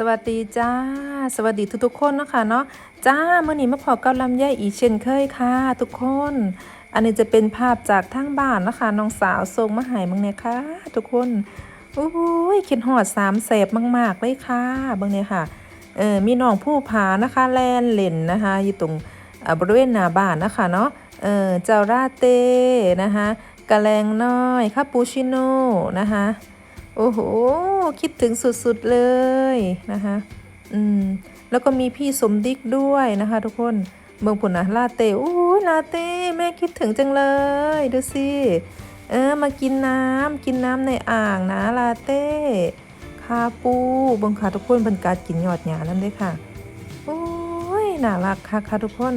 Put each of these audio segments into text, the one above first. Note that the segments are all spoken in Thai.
สวัสดีจ้า สวัสดีทุกๆคนเนาะคะเนาะจ้าเมื่อนี้มาพอกับลำไยอีเช่นเคยค่ะ ทุกคน อันนี้จะเป็นภาพจากทางบ้านเนาะคะน้องสาวส่งมาให้มึงเนี่ยค่ะ ทุกคนอุ้ยคิดหอดสามเสบมากๆเลยค่ะเบิ่งเนี่ยค่ะเออมีน้องผู้ผานะคะแลนเล่นนะคะ อยู่ตรงบริเวณหน้าบ้านนะคะเนาะเออเจ้าราเต้นะคะกะแลงน้อยคาปูชิโน่นะคะ โอ้โห คิดถึงสุดๆเลยนะคะอืมแล้วก็มีพี่สมดิกด้วยนะคะทุกคนเมืองผุนนะลาเต้โอ้ลาเต้แม่คิดถึงจังเลย ดูสิเออมากินน้ำกินน้ำในอ่างนะลาเต้คาปูบังค่ะทุกคนเป็นการกินยอดหยานั่นด้วยค่ะโอ้ยน่ารักค่ะค่ะทุกคน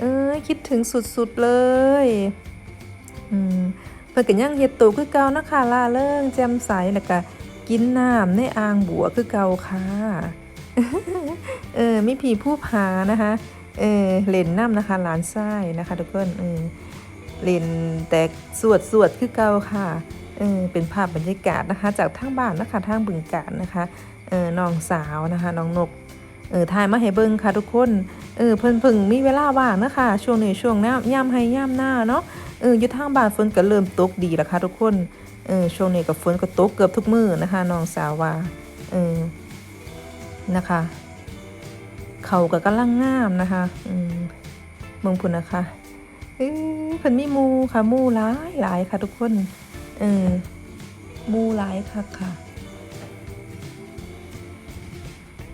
เอ้ยคิดถึงสุดๆเลยอืม เพิ่นก็ยังเฮ็ดตัวคือเก่านะคะล่าเริงแจ่มใสแล้วก็กินน้ำในอ่างบัวคือเก่าค่ะเออมีผีผู้พานะคะเออเล่นน้ำนะคะหลานไส้นะคะทุกคนเออเล่นแต่สวดสวดคือเก่าค่ะเออเป็นภาพบรรยากาศนะคะ จากทางบ้านนะคะทางบึงกาฬนะคะเออน้องสาวนะคะน้องนกเออถ่ายมาให้เบิ่งค่ะทุกคนเออเพิ่นเพิ่งมีเวลาว่างนะคะช่วงนี้ช่วงน้ำย่ำให้ย่ำหน้าเนาะ เอออยู่ทางบ้านฝนก็เริ่มตกดีแล้วค่ะทุกคนเออช่วงนี้ก็ฝนก็ตกเกือบทุกมือนะคะน้องสาวว่าเออนะคะเขาก็กำลังงามนะคะอืมเมืองพุ่นนะคะเออเพิ่นมีมูค่ะมูหลายหลายค่ะทุกคนเออมูหลายค่ะค่ะ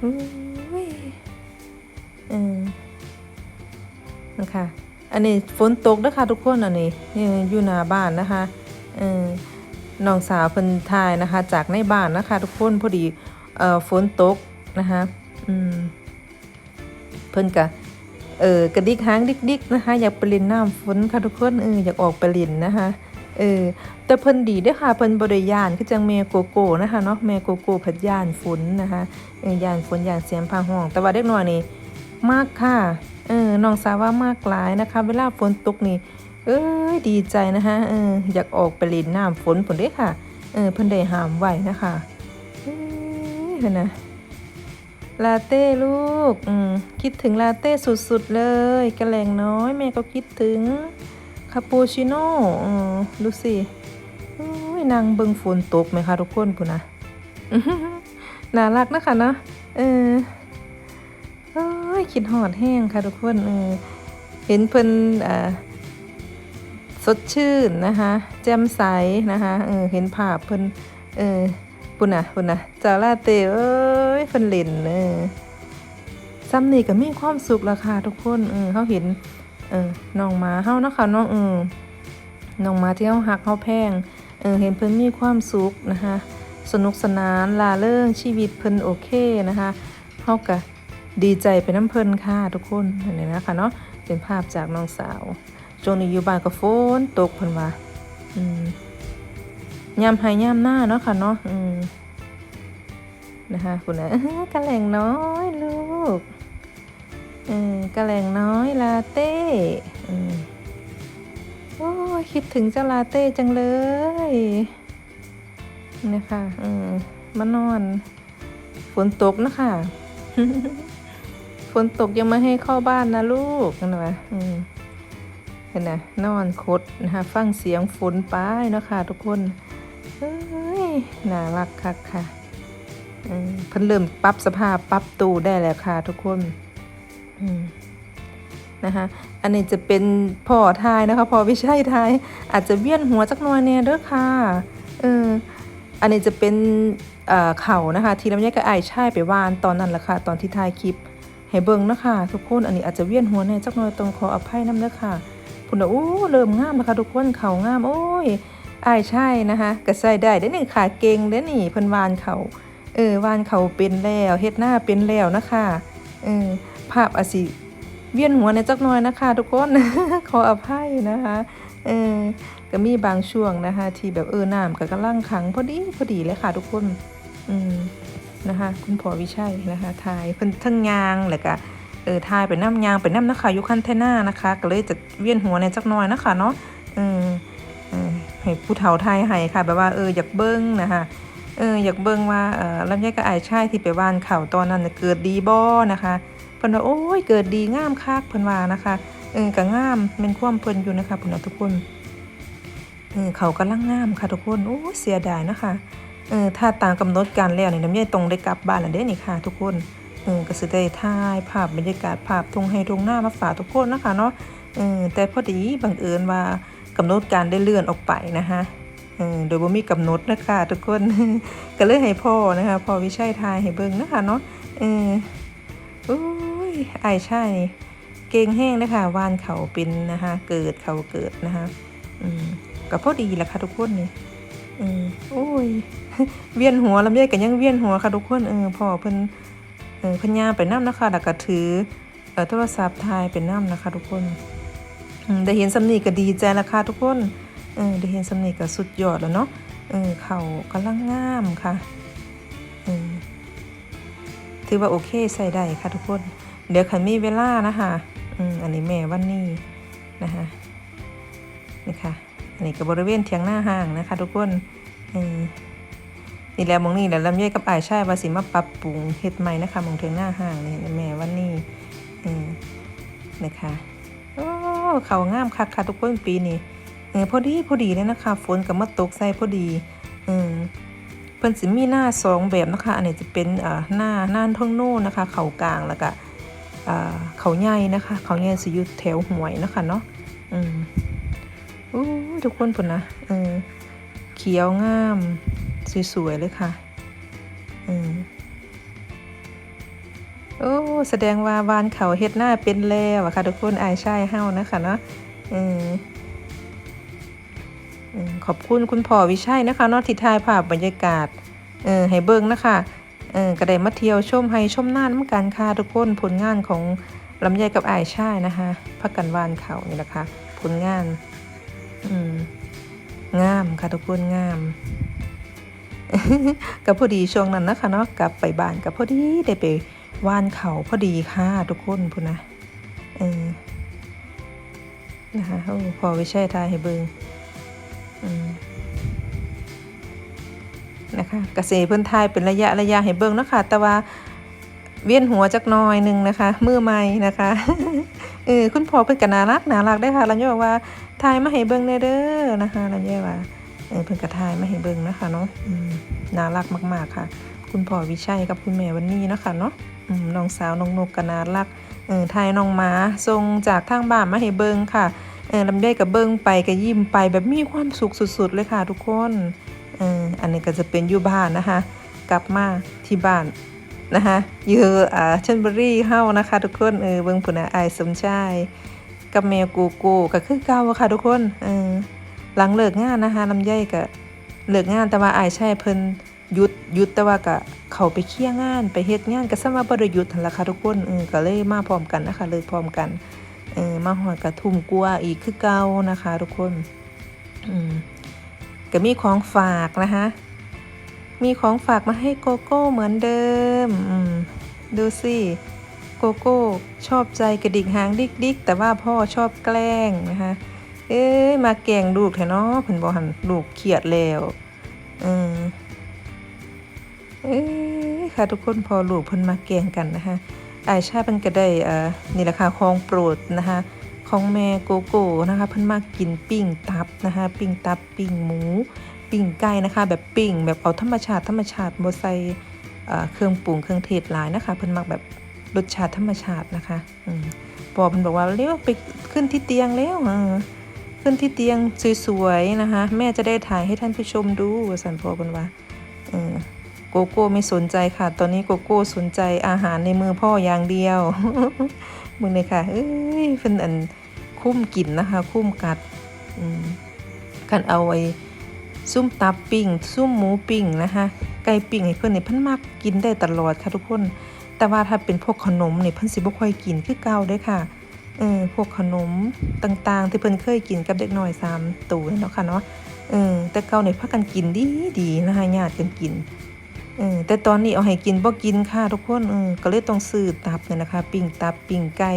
อุ้ยเออนะคะ อันนี้ฝนตกนะคะทุกคนอันนี้นี่อยู่หน้าบ้านนะคะเออน้องสาวเพิ่นทายนะคะ จากในบ้านนะคะ ทุกคนพอดีเอ่อฝนตกนะคะอืมเพิ่นกะเออกระดิกหางดิกๆนะคะ อยากไปเล่นน้ำฝนค่ะทุกคนเอออยากออกไปเล่นนะคะเออแต่เพิ่นดีด้อค่ะเพิ่นบ่ได้ย่านคือจังแม่โกโก้นะคะเนาะแม่โกโก้เพิ่นย่านฝนนะคะเออยานฝนยานเสียงพาห้อง แต่ว่าเด็กน้อยนี่มากค่ะ เออน้องสาวว่ามากหลายนะคะ เวลาฝนตกนี่ เอ้ยดีใจนะคะเอออยากออกไปเล่นน้ำฝนผลเด้ค่ะ เออเพิ่นได้หามไหวนะคะเอ้ยเห็นนะลาเต้ลูกอืมคิดถึงลาเต้สุดๆเลยกระแหลงน้อยแม่ก็คิดถึงคาปูชิโน่อืมดูสิโอ้ยนางเบิงฝนตกไหมคะทุกคนปุ่นนะน่ารักนะคะเนาะเออ ยคิดหอดแห้งค่ะทุกคนเออเห็นเพิ่นสดชื่นนะคะ แจ่มใสนะคะเออเห็นภาพเพิ่นเออปุ่นน่ะปุ่นน่ะจาลาเต้เอ้ยเพิ่นเล่นเออซ้ำนี่ก็มีความสุขล้วค่ะทุกคนเออเขาเห็นเออน้องหมาเฮานะคะน้องเออน้องหมาที่เฮาฮักเฮาแพงเออเห็นเพิ่นมีความสุขนะคะสนุกสนานลาเริงชีวิตเพิ่นโอเคนะคะเฮาก็ ดีใจไปน้ำเพลินค่ะทุกคนอันนี้นะคะเนาะเป็นภาพจากน้องสาวช่วงนี้อยู่บ้านก็ฝนตกเพิ่นว่าอืมยามห้ยยามหน้าเนาะค่ะเนาะอืมนะคะคุณนะกระแหลงน้อยลูกเออกระแหลงน้อยลาเต้อืมโอ้คิดถึงเจ้าลาเต้จังเลยนะคะอืมมานอน ฝนตกนะคะ ฝนตกยังไม่ให้เข้าบ้านนะลูกนั่นวะเห็นนะนอนคดนะคะฟังเสียงฝนป้ายเนาะค่ะทุกคนเอ้ยน่ารักคักค่ะเพิ่นเริ่มปรับสภาพปรับตูได้แล้วค่ะทุกคนนะคะอันนี้จะเป็นพ่อทายนะคะพ่อวิชัยทายอาจจะเวียนหัวจักหน่อยเนี่ยเด้อค่ะเอออันนี้จะเป็นเออเข่านะคะ ทีลำไยกับไอ้ชายไปวานตอนนั้นแหละค่ะ ตอนที่ถ่ายคลิป ให้เบิ่งนะคะทุกคนอันนี้อาจจะเวียนหัวแน่จักหน่อยต้องขออภัยน้ำเด้อค่ะพุ่นโอ้เริ่มงามแล้วค่ะทุกคนเขางามโอ้ยอายใช่นะคะก็ใส่ได้เด้นี่ขาเก่งเด้นี่เพิ่นวานเขาเออวานเขาเป็นแล้วเฮ็ดหน้าเป็นแล้วนะคะเออภาพอาสิเวียนหัวในจักน่อยนะคะ ทุกคน ขออภัยนะคะเออก็มีบางช่วงนะคะ ที่แบบเออน้ำก็กำลังขังพอดีพอดีเลยค่ะทุกคน อืม นะคะคุณพ่อวิชัยนะคะทายเพิ่นทั้งยางแล้วก็เออทายไปน้ำยางไปน้ำนะคะยู่คันเทน่านะคะ ก็เลยจะเวียนหัวในจักน่อยนะคะเนาะเออเออให้ผู้เฒ่าทายให้ค่ะแบบว่าเอออยากเบิ้งนะคะเอออยากเบิ้งว่าเออลำไยกับไอ้ายชายที่ไปว่านเข่าตอนนั้นน่ะเกิดดีบ่นะคะเพิ่นว่าโอ้ยเกิดดีงามคักเพิ่นว่านะคะเออก็งามเป็นความเพิ่นอยู่นะคะพุ่นน่ะทุกคนเออเขากำลังงามค่ะทุกคนโอ้เสียดายนะคะ เออถ้าตามกำหนดการแล้วนี่น้ำยายตรงได้กลับบ้านแล้วเด้นี่ค่ะ ทุกคนเออก็สิได้ถ่ายภาพบรรยากาศภาพทงให้ทงหน้ามาฝากทุกคนนะคะเนาะเออแต่พอดีบังเอิญว่ากำหนดการได้เลื่อนออกไปนะคะเออโดยบ่มีกำหนดนะคะทุกคนก็เลยให้พ่อนะคะพ่อวิชัยทายให้เบิ่งนะคะเนาะเอออุ้ยไอ้ายใช่เก่งแห้งนะคะวานเขาเป็นนะคะเกิดเขาเกิดนะคะอืมก็พอดีแหละค่ะทุกคนนี่ อืมโอ้ย เวียนหัวลำไยกันยังเวียนหัวค่ะทุกคนเออพ่อเพิ่นเออเพิ่นย่าไปน้ำนะคะแล้วก็ถือเอ่อโทรศัพท์ถ่ายเป็นน้ำนะคะ ทุกคนได้เห็นสำนีก็ดีใจแล้วค่ะทุกคนเออได้เห็นสำนีก็สุดยอดแล้วเนาะเออเขากำลังงามค่ะเออถือว่าโอเคใส่ได้ค่ะทุกคน เดี๋ยวขันมีเวลานะคะอืมอันนี้แม่วันนี้นะคะนี่ค่ะ อันนี้ก็บริเวณเทียงหน้าห้างนะคะ ทุกคนนี่แหละหมองนี่แหละลำไยกับอายชายวาสิมาปรับปรุงเฮ็ดใหม่นะคะมองเทียงหน้าห้างนี่แม่วันนี้นะคะโอ้เขางามคักค่ะทุกคนปีนี้เออพอดีพอดีเลยนะคะ ฝนกับมาตกใส่พอดีเออเพิ่นสิมีหน้าสองแบบนะคะ อันนี้จะเป็นอ่าหน้าหน้าท่องโน่นะคะ เขากลางแล้วก็อ่าเขาใหญ่นะคะ เขาใหญ่สิอยู่แถวหวยนะคะเนาะอืม อู้ทุกคนผลนะเออเขียวงาม สวย ๆ เลยค่ะเออโอ้แสดงว่าวานเขาเฮ็ดหน้าเป็นแล้วอะค่ะ ทุกคนอายชายเฮานะคะเนาะเออขอบคุณคุณพ่อวิชัยนะคะเนาะที่ถ่ายภาพบรรยากาศเออให้เบิ่งนะคะเออก็ไดมาเที่ยวชมให้ชมน่านเมือกันค่ะทุกคนผลงานของลำไยกับอายชายนะคะพักกันวานเขานี่แหละคะ ผลงาน งามค่ะทุกคนงามกับพอดีช่วงนั้นนะคะเนาะกลับไปบ้านกับพอดีได้ไปว่านเขาพอดีค่ะทุกคนพูนนะเออนะคะโอ้พอวิชัยทายให้เบิงนะคะกษตรเพิ่อนทายเป็นระยะระยะให้เบิงเนาะคะแต่ว่า เวียนหัวจักหน้อยหนึ่งนะคะ มือใหม่นะคะเออคุณพ่อเพิ่นก็น่ารักน่ารักได้ค่ะล้วเนี่ยบอกว่าถ่ายมาให้เบิ่งเด้อนะคะล้วเนี่ยว่าเออเพิ่นก็ถ่ายมาให้เบิ่งนะคะเนาะน่ารักมาก ๆค่ะ คุณพ่อวิชัยกับคุณแม่วันนี้นะคะเนาะน้องสาวน้องนกก็น่ารักเออถ่ายน้องหมาส่งจากทางบ้านมาให้เบิ่งค่ะเออลำไยกับเบิ่งไปก็ยิ้มไปแบบมีความสุขสุด ๆ เลยค่ะทุกคนเอออันนี้ก็จะเป็นอยู่บ้านนะคะ กลับมาที่บ้าน นะคะอยู่อ่าชลบุรีเฮานะคะ ทุกคนเออเบิ่งพุ่นน่ะอายสมชายกับแมวกูกูก็คือเก่าค่ะทุกคนเออหลังเลิกงานนะคะลำไยก็เลิกงานแต่ว่าอายใช่เพิ่นหยุดหยุดแต่ว่าก็เขาไปเคลียงาน ไปเฮ็ดงานก็ซะว่าบ่ได้หยุดหั่นละค่ะทุกคนเออก็เลยมาพร้อมกันนะคะเลิกพร้อมกันเออมาหอดกระทุ่มกลัวอีกคือเก่านะคะ ทุกคนอืมก็มีของฝากนะคะ มีของฝากมาให้โกโก้เหมือนเดิมมดูสิโกโก้ชอบใจกระดิกหางดิกดิกแต่ว่าพ่อชอบแกล้งนะคะเอ้ยมาแกงลูกแท้เนาะเพิ่นบอกหันลูกเครียดแล้วอืมเอ้ยค่ะทุกคนพอลูกเพิ่นมาแกงกันนะคะอายชาเพิ่นก็ได้เอ่อนี่แหละค่ะของโปรดนะคะของแม่โกโก้นะคะเพิ่นมากินปิ้งตับนะคะปิ้งตับปิ้งหมู ปิ้งไก่นะคะ แบบปิ้งแบบเอาธรรมชาติธรรมชาติบ่ใส่เอ่อเครื่องปรุงเครื่องเทศหลายนะคะ เพิ่นมักแบบรสชาติธรรมชาตินะคะอืมปอเพิ่นบอกว่าเร็วไปขึ้นที่เตียงแล้วขึ้นที่เตียงสวยๆนะคะ แม่จะได้ถ่ายให้ท่านผู้ชมดูสันพอเพิ่นว่าเออโกโก้ไม่สนใจค่ะ ตอนนี้โกโก้สนใจอาหารในมือพ่ออย่างเดียวมึงเลยค่ะ เอ้ยเพิ่นอันคุ้มกินนะคะ คุ้มกัดอืมกันเอาไว้ ซุ่มตับปิ้งซุ่มหมูปิ้งนะคะไก่ปิ้งให้เพิ่อนเนี่ยพิ่นมักกินได้ตลอดค่ะทุกคน แต่ว่าถ้าเป็นพวกขนมเนี่ยเพิ่นสิบ่ค่อยกินคือเก่าเด้ค่ะเออพวกขนมต่างๆ ที่เพิ่อนเคยกินกับเด็กน้อยสามตัวเนาะค่ะเนาะเออแต่เก่าเนี่ยพากันกินดีดีนะคะญาติกันกินเออแต่ตอนนี้เอาให้กินบ่กินค่ะทุกคนเออก็เลยต้องซื้อตับเนี่ยนะคะ ปิ้งตับปิ้งไก่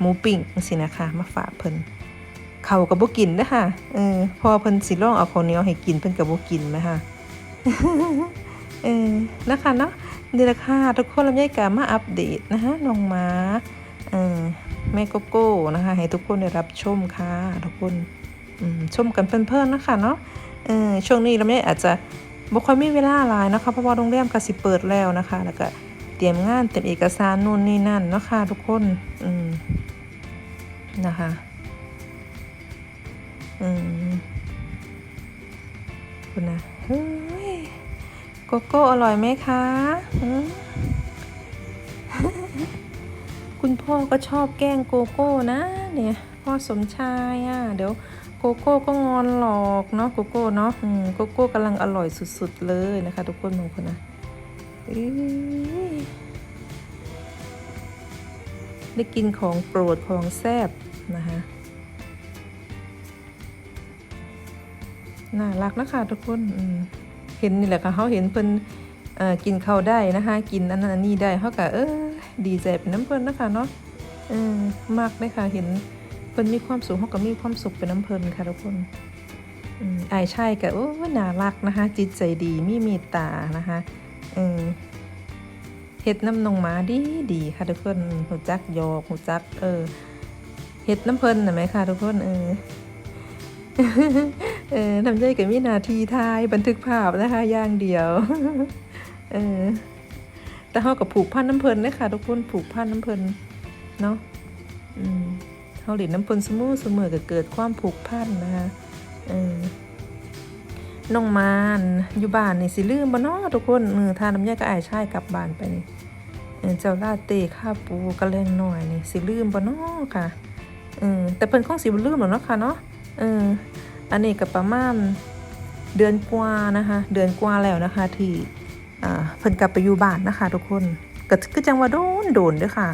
หมูปิ้งจังซี่นะคะ มาฝากเพิ่น เขาก็บ่กินเด้ค่ะเออพอเพิ่นสิลองเอาข้าวเหนียวให้กินเพิ่นก็บ่กินนะคะเออนะคะเนาะนี่แหละค่ะทุกคนลำไยกามาอัปเดตนะคะน้องหมาเออแม่โกโก้นะคะให้ทุกคนได้รับชมค่ะทุกคนชมกันเพลินๆนะคะเนาะเออช่วงนี้ลำไยอาจจะบ่ค่อยมีเวลาหลายนะคะเพราะว่าโรงแรมก็สิเปิดแล้วนะคะ แล้วก็เตรียมงานเตรียมเอกสารนู่นนี่นั่นเนาะค่ะทุกคนอืมนะคะ อืมคุณนะเฮ้ยโกโก้อร่อยไหมคะคุณพ่อก็ชอบแกล้งโกโก้นะ เนี่ย พ่อสมชายอะ เดี๋ยวโกโก้ก็งอนหลอกเนาะโกโก้เนาะโกโก้กำลังอร่อยสุด ๆ เลยนะคะ ทุกคนมองคนนะได้กินของโปรดของแซ่บนะคะ น่ารักนะคะทุกคนเห็นนี่แหละค่ะเขาเห็นเพิ่นเอ่อกินข้าวได้นะคะ กินอันนั้นอันนี้ได้เขาก็เออดีใจเป็นน้ำเพิ่นนะคะเนาะเออมากเลยค่ะเห็นเพิ่นมีความสุขเขาก็มีความสุขเป็นน้ำเพิ่นค่ะทุกคนอืมไอ้ายใช่ก็โอ้น่ารักนะคะ จิตใจดีมีเมตตานะคะเออเฮ็ดน้ำนงมาดีดีค่ะทุกคนหูจักยอกหูจัก เออเฮ็ดน้ำเพิ่นนะไหมคะทุกคนเออ เออทำใจกับมีนาทีทายบันทึกภาพนะคะอย่างเดียว เออแต่เขากับผูกพันน้ำเพลินเลยค่ะทุกคนผูกพันน้ำเพลินเนาะอืมเขาหรียญน้ำเพลินสมูเสมอก็เกิดความผูกพันนะคะเออน้องมานอยู่บ้านนี่สิลืมบ่เนาะทุกคนเออทานน้ำยาก็อายชายกลับบ้านไปนี่เจ้าลาเต้ข้าปูกระแลงหน่อยนี่สิลืมบ่เนาะค่ะเออแต่เพิ่นคงสิบ่ลืมหรอกเนาะค่ะเนาะ เอออันนี้ก็ประมาณเดือนกว่านะคะ เดือนกว่าแล้วนะคะ ที่อ่าเพิ่นกลับไปอยู่บ้านนะคะ ทุกคนก็คือจังว่าโดนโดนด้วยค่ะ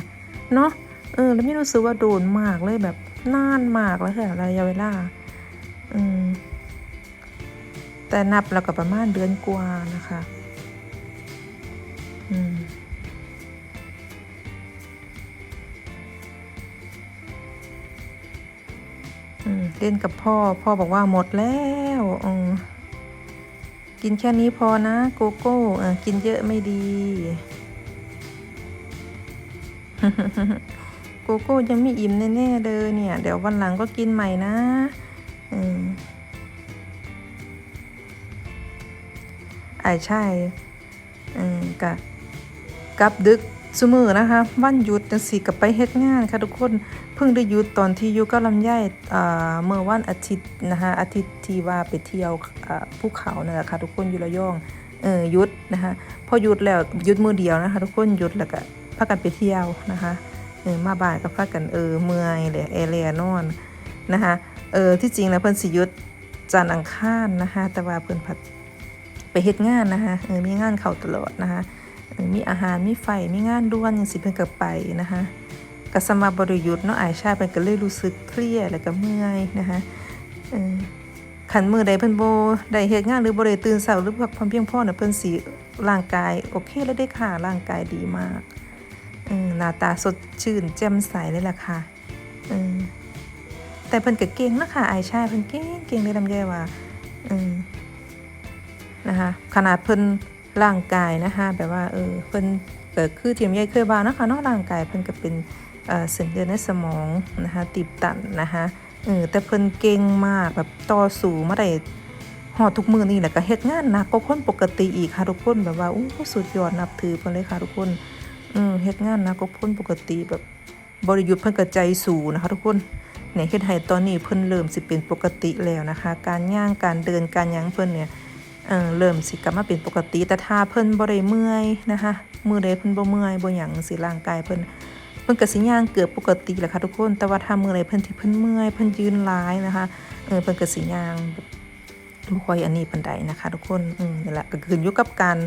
เนาะเออ แล้วไม่รู้สึกว่าโดนมากเลยแบบนานมากแล้วค่ะระยะเวลาอืมแต่นับแล้วก็ประมาณเดือนกว่านะคะ อืม เล่นกับพ่อ พ่อบอกว่าหมดแล้วอกินแค่นี้พอนะโกโก้กินเยอะไม่ดีโกโก้ยังไม่อิ่มแน่ๆเลยเนี่ย เดี๋ยววันหลังก็กินใหม่นะอืมไอ้ใช่อืมกะกลับดึกสมือนะคะ วันหยุดจังสิกับไปเฮ็ดงานค่ะทุกคน เพิ่งได้ยุดตอนที่อยู่กับลำไยอ่าเมื่อวันอาทิตย์นะคะอาทิตย์ที่ว่าไปเที่ยวภูเขานั่นแหละค่ะทุกคนอยู่ระยองเออยุดนะคะพอหยุดแล้วหยุดมือเดียวนะคะทุกคนหยุดแล้วก็พากันไปเที่ยวนะคะเออมาบ้านก็พากันเออเมื่อยเลยเอเลียนอนนะคะเออที่จริงแล้วเพิ่นสิยุดจันอังคารนะคะแต่ว่าเพิ่นผัดไปเฮ็ดงานนะคะเออมีงานเข้าตลอดนะคะมีอาหารมีไฟมีงานด่วนอย่างสิเพิ่นก็ไปนะคะ กสมาบริยุทธ์เนาะอายชาเพิ่นก็เลยรู้สึกเครียดแล้วก็เมื่อยนะคะขันมือใดเพิ่นโบได้เฮ็ดงานหรือบ่ได้ตื่นเช้าหรือพักผ่อนเพียงพอน่ะเพิ่นสิร่างกายโอเคแล้วได้ค่ะร่างกายดีมากหน้าตาสดชื่นแจ่มใสเลยล่ะค่ะแต่เพิ่นก็เก่งนะคะอายชาเพิ่นเก่งเก่งเลยลำไยว่านะคะขนาดเพิ่นร่างกายนะคะแบบว่าเออเพิ่นก็คือทีมใหญ่เคยว่านะคะนาะร่างกายเพิ่นก็เป็น เส้นเลือดในสมองนะคะตีบตันนะคะเออแต่เพิ่นเก่งมากแบบต่อสู้มาได้หอดทุกมือนี่แหละก็เฮ็ดงานหนักกว่าคนปกติอีกค่ะทุกคนแบบว่าอู้สุดยอดนับถือเพิ่นเลยค่ะทุกคนอืมเฮ็ดงานหนักกว่าคนปกติแบบบริยุทธ์เพิ่นก็ใจสู้นะคะทุกคนเนี่ยเฮ็ดให้ตอนนี้เพิ่นเริ่มสิเป็นปกติแล้วนะคะ การย่างการเดินการยังเพิ่นเนี่ยเออเริ่มสิกลับมาเป็นปกติแต่ถ้าเพิ่นบ่ได้เมื่อยนะคะมือใดเพิ่นบ่เมื่อยบ่หยังสิร่างกายเพิ่น เพิ่นก็สิย่างเกือบปกติแหละค่ะทุกคน แต่ว่าถ้ามื้อใดเพิ่นที่เพิ่นเมื่อยเพิ่นยืนหลายนะคะเออเพิ่นก็สิย่างบบบ่ค่อยอันนี้ปานใดนะคะ ทุกคนอืมนี่แหละก็ขึ้นอยู่กับการ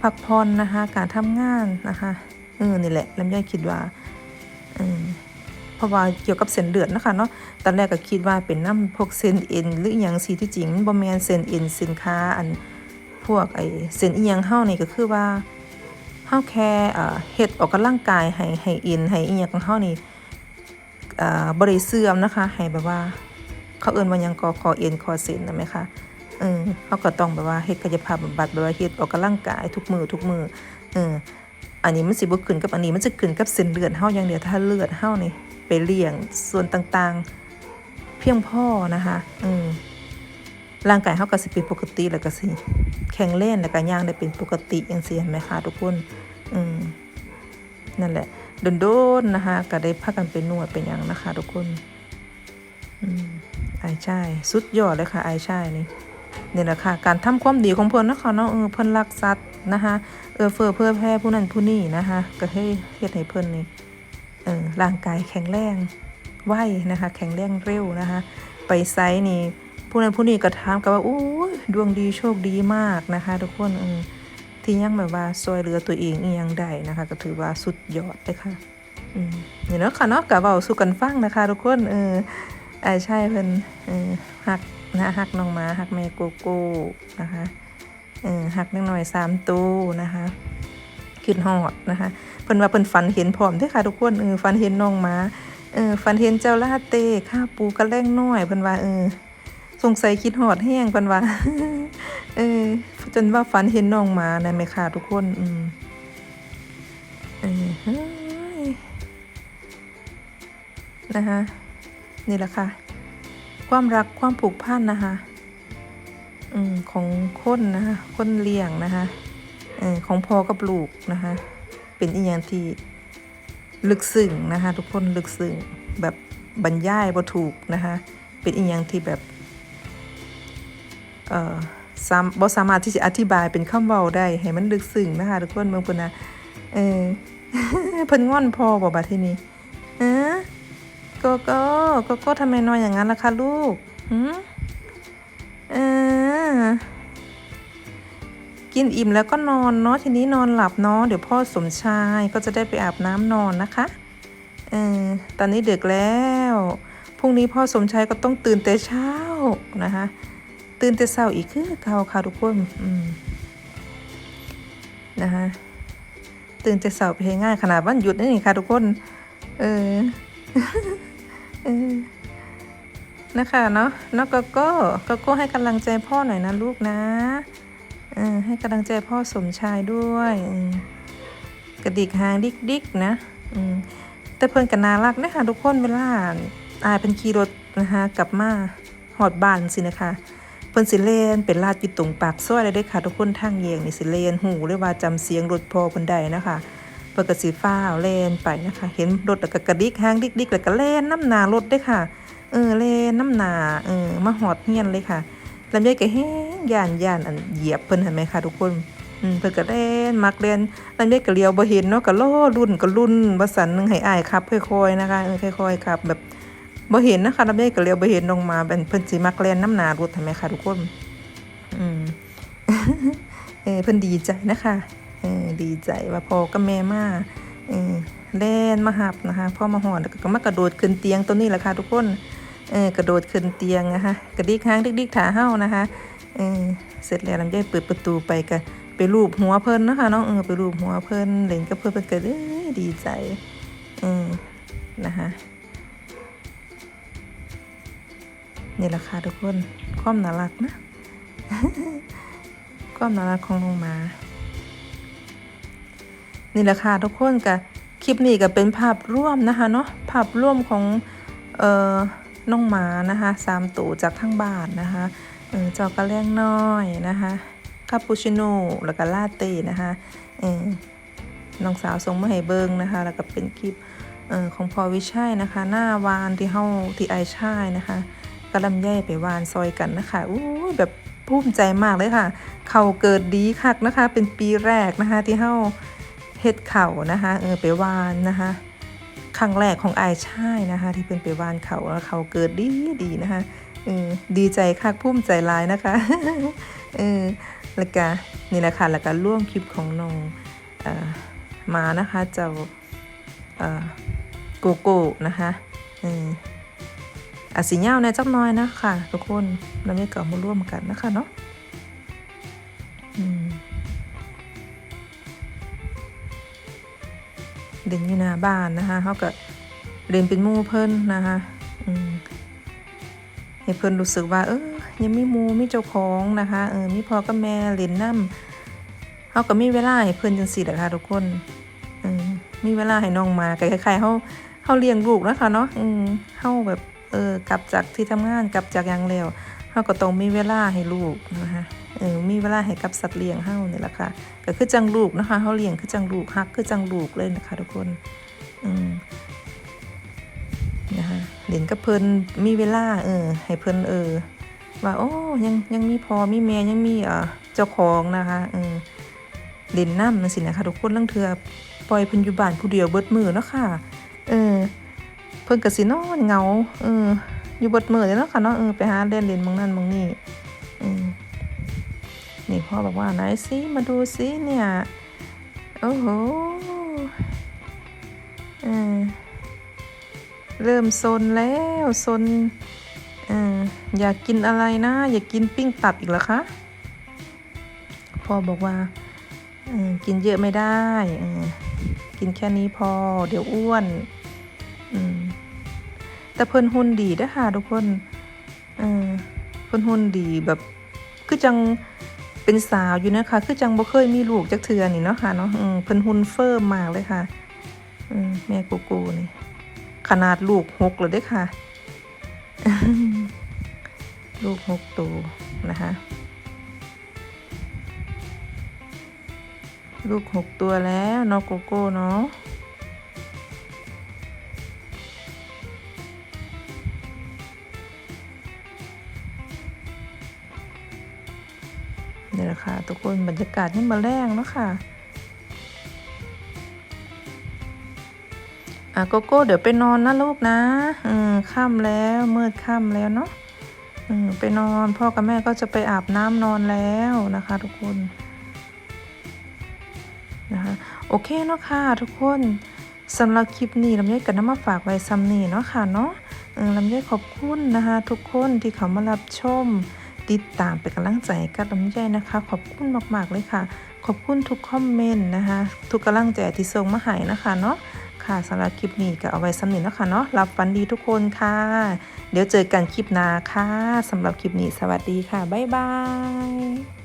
พักผ่อนนะคะ การทำงานนะคะเออนี่แหละลำไยคิดว่าอืมเพราะว่าเกี่ยวกับเส้นเลือดนะคะเนาะ ตอนแรกก็คิดว่าเป็นน้ำพวกเส้นเอ็นหรืออหยังสิที่จริงบ่แมนเส้นเอ็นสินค้าอันพวกไอ้เส้นอีหยังเฮานี่ก็คือว่า เฮาแค่เอ่อเฮ็ดออกกำลังกายให้ให้อินให้อีหยังของเฮานี่เอ่อบ่ได้เสื่อมนะคะให้แบบว่า เขาเอิ้นว่ายังก็คอเอ็นคอเส้นนะไหมคะเออเฮาก็ต้องแบบว่าเฮ็ดกายภาพบำบัดแบบว่าเฮ็ดออกกำลังกายทุกมือทุกมือเอออันนี้มันสิบ่ขึ้นกับอันนี้มันจะขึ้นกับเส้นเลือดเฮาอย่างเดียวถ้าเลือดเฮานี่ไปเลี้ยงส่วนต่างๆ เพียงพอนะคะอืม ร่างกายเฮาก็สิเป็นปกติแล้วก็สิแข็งแรงและก็ย่างได้เป็นปกติอย่างเสียเห็นไหมคะทุกคนอืมนั่นแหละโดนๆนะคะก็ได้พากันไปนวดเป็นอย่างนะคะ ทุกคนอืมไอายชายสุดยอดเลยค่ะไอายชายนี่นี่แหละค่ะ การทำความดีของเพิ่นนะคะเนาะเออเพิ่นรักสัตว์นะคะเออเฟื่อเพื่อแพร่ผู้นั้นผู้นี้นะคะก็ให้เฮ็ดให้เพิ่นนี่เออร่างกายแข็งแรงไวนะคะ แข็งแรงเร็วนะคะ ไปไซส์นี่ ผู้นั้นผู้นี้ก็ถามกันว่าโอ้ยดวงดีโชคดีมากนะคะ ทุกคนเออที่ยังแบบว่าซอยเหลือตัวเองอียังได้นะคะ ก็ถือว่าสุดยอดเลยค่ะอืมนี่เนาะค่ะเนาะกะเว้าสู่กันฟังนะคะ ทุกคนเออไอ้ใช่เพิ่นเออฮักนะฮักน้องหมาฮักแม่โกโก้นะคะเออฮักนิดหน่อยสามตู้นะคะขึ้นฮอดนะคะเพิ่นว่าเพิ่นฝันเห็นพร้อมด้อค่ะ ทุกคนเออฝันเห็นน้องหมาเออฝันเห็นเจ้าลาเต้ข้าปูกระแล่งน้อยเพิ่นว่าเออ สงสัยคิดหอดแห้งเพิ่นว่าเออ จนว่าฝันเห็นน้องหมานะแม่ค่ะทุกคน อืมเออนะคะ นี่แหละค่ะ ความรักความผูกพันนะคะ อืมของคนนะคะคนเลี้ยงนะคะเออของพ่อกับลูกนะคะ เป็นอีกอย่างที่ลึกซึ้งนะคะ ทุกคนลึกซึ้งแบบบรรยายบ่ถูกนะคะ เป็นอีกอย่างที่แบบ สามบ่สามารถที่จะอธิบายเป็นคำเว้าได้ ให้มันลึกซึ้งนะคะทุกคนเบิ่งเพิ่นนะเออเพิ่นงอนพ่อบ่บัดทีนี้ฮะโกโก้โกโก้ทำไมนอนอย่างนั้นล่ะคะลูกหืมเออกินอิ่มแล้วก็นอนเนาะทีนี้นอนหลับเนาะเดี๋ยวพ่อสมชายก็จะได้ไปอาบน้ำนอนนะคะเออตอนนี้เดึกแล้วพรุ่งนี้พ่อสมชายก็ต้องตื่นแต่เช้านะคะ ตื่นแต่เช้าอีกคือเก่าค่ะทุกคนอืมนะคะตื่นแต่เช้าไปง่ายขนาดวันหยุดนี่ค่ะทุกคน เออเออนะคะเนาะเนาะก็ก็ก็ก็ให้กำลังใจพ่อหน่อยนะลูกนะเออให้กำลังใจพ่อสมชายด้วยกระดิกหางดิกดิกๆนะอืมแต่เพิ่นก็น่ารักนะคะทุกคนเวลาอายเป็นขี่รถนะคะกลับมาหอดบ้านสินะคะ เพิ่นสิเลนเป็นลาดอยู่ตรงปากซอยเลยเด้อค่ะ ทุกคนทางแยงนี่สิเลนหูเลยว่าจำเสียงรถพอเพิ่นได้นะคะเพิ่นก็สิฟ้าวเลนไปนะคะ เห็นรถแล้วก็กระดิกหางดิกดิกแล้วก็เลนน้ำหนารถเด้อค่ะ เออเลนน้ำหนาเออมาหอดเฮียนเลยค่ะลำไยก็แห้งย่านย่านอันเหยียบเพิ่นเห็นไหมคะทุกคนอืมเพิ่นก็เล่นมักเล่นลำไยก็เลียวบ่เห็นเนาะก็ล้อรุ่นก็รุ่นบ่สันนึงให้อายขับค่อยๆนะคะค่อยๆขับแบบ บ่เห็นนะคะลำไยก็เลียวบ่เห็นลงมาเป็นเพิ่นสิมักเล่นน้ำหนารถเห็นไมคะทุกคน อืมเออเพิ่นดีใจนะคะเออดีใจว่าพอกับแม่มาเออแล่นมาหับนะคะพ่อมาหอนแล้วก็มากระโดดขึ้นเตียงตัวนี้แหละค่ะทุกคนเออกระโดดขึ้นเตียงนะคะกระดิกหางดิกดิกขาเห่านะคะเออเสร็จแล้วลำไยเปิดประตูไปก็ไปรูปหัวเพิ่นนะคะเนาะเออไปรูปหัวเพิ่นเล่นกับเพิ่นเพิ่นก็เอ้ยดีใจเออนะคะ นี่แหละค่ะทุกคน ความน่ารักนะ ความน่ารักของน้องหมา นี่แหละค่ะทุกคนกับคลิปนี้ก็เป็นภาพร่วมนะคะเนาะ ภาพร่วมของเอ่อน้องหมานะคะสามตัวจากทั้งบ้านนะคะเออจ้ากระเลี้ยงน้อยนะคะคาปูชิโน่แล้วก็ลาเต้นะคะเออน้องสาวส่งมาให้เบิงนะคะ แล้วก็เป็นคลิปเอ่อของพอวิชัยนะคะ หน้าวานที่เฮาที่ไอชายนะคะ กระลำไย่ไปวานซอยกันนะคะอู้แบบภูมิใจมากเลยค่ะ เข่าเกิดดีคักนะคะ เป็นปีแรกนะคะ ที่เฮาเฮ็ดเข่านะคะเออไปวานนะคะครั้งแรกของอายชายนะคะ ที่เพิ่นไปวานเขาแล้วเขาเกิดดีดีนะคะเออดีใจคักภูมิใจลายนะคะเออแล้วก็นี่แหละค่ะแล้วก็ร่วมคลิปของน้องเอ่อมานะคะเจ้าเอ่อโกโก้นะคะเอออาสิยาในจักน้อยนะค่ะ ทุกคนเราไม่เก่ามาร่วมกันนะคะเนาะเด่นอยู่หน้าบ้านนะคะเขาก็เล่นเป็นมู่เพิ่นนะคะให้เพิ่นรู้สึกว่าเออยังไมีหมู่มีเจ้าของนะคะเออมีพ่อกับแม่เล่นน้ำเขาก็มีเวลาให้เพิ่นจังซี่แหละค่ะทุกคนมีเวลาให้น้องมาคล้ายๆเขาเขาเลี้ยงลูกนะคะเนาะเขาแบบ เออกลับจากที่ทำงานกลับจากยังแล้วเขาก็ต้องมีเวลาให้ลูกนะคะเออมีเวลาให้กับสัตว์เลี้ยงเฮานี่แหละค่ะก็คือจังลูกนะคะเขาเลี้ยงคือจังลูกฮักคือจังลูกเลยนะคะทุกคนอืมนะคะเล่นกับเพิ่นมีเวลาเออให้เพิ่นเออว่าโอ้ยังยังมีพอมีแม่ยังมีเอ่อเจ้าของนะคะเออเล่นน้ำนั่นสินะคะทุกคนลังเทือปล่อยเพิ่นอยู่บ้านผู้เดียวเบิดมือเนาะค่ะ พิ่นก็สินอนเงาเอออยู่บดมือเลยเนาะค่ะเนาะเออไปหาเล่นเล่นมองนั่นมองนี่อืมนี่พ่อบอกว่าไหนสิมาดูสิเนี่ยโอ้โหเออเริ่มซนแล้วซนเอออยากกินอะไรนะ อยากกินปิ้งตับอีกเหรอคะพ่อบอกว่าเออกินเยอะไม่ได้เออกินแค่นี้พอ เดี๋ยวอ้วนอืม แต่เพิ่นหุ่นดีเด้อค่ะทุกคนเออเพิ่นหุ่นดีแบบคือจังเป็นสาวอยู่นะคะ คือจังบ่เคยมีลูกจักเทือนี่เนาะค่ะเนาะอืมเพิ่นหุ่นเฟิร์มมากเลยค่ะอืมแม่กูกูนี่ ขนาดลูกหกเลยเด้อค่ะ ลูกหกตัวนะคะลูกหกตัวแล้วเนาะโกโก้เนาะ ทุกคนบรรยากาศนี่มาแรงเนาะค่ะอะโกโก้เดี๋ยวไปนอนนะลูกนะอืมค่ำแล้วมืดค่ำแล้วเนาะอืมไปนอนพ่อกับแม่ก็จะไปอาบน้ำนอนแล้วนะคะ ทุกคนนะคะโอเคเนาะค่ะทุกคนสำหรับคลิปนี้ลำไยกับน้ำมาฝากไว้ซ้ำนี่เนาะค่ะเนาะเออลำไยขอบคุณนะคะ ทุกคนที่เขามารับชม ติดตามเป็นกำลังใจกับลำไยนะคะ ขอบคุณมาก ๆ เลยค่ะ ขอบคุณทุกคอมเมนต์นะคะ ทุกกำลังใจที่ส่งมาให้นะคะเนาะค่ะสำหรับคลิปนี้ก็เอาไว้สำเร็จแล้วค่ะเนาะรับฟันดีทุกคนค่ะ เดี๋ยวเจอกันคลิปหน้าค่ะสำหรับคลิปนี้สวัสดีค่ะ บ๊ายบาย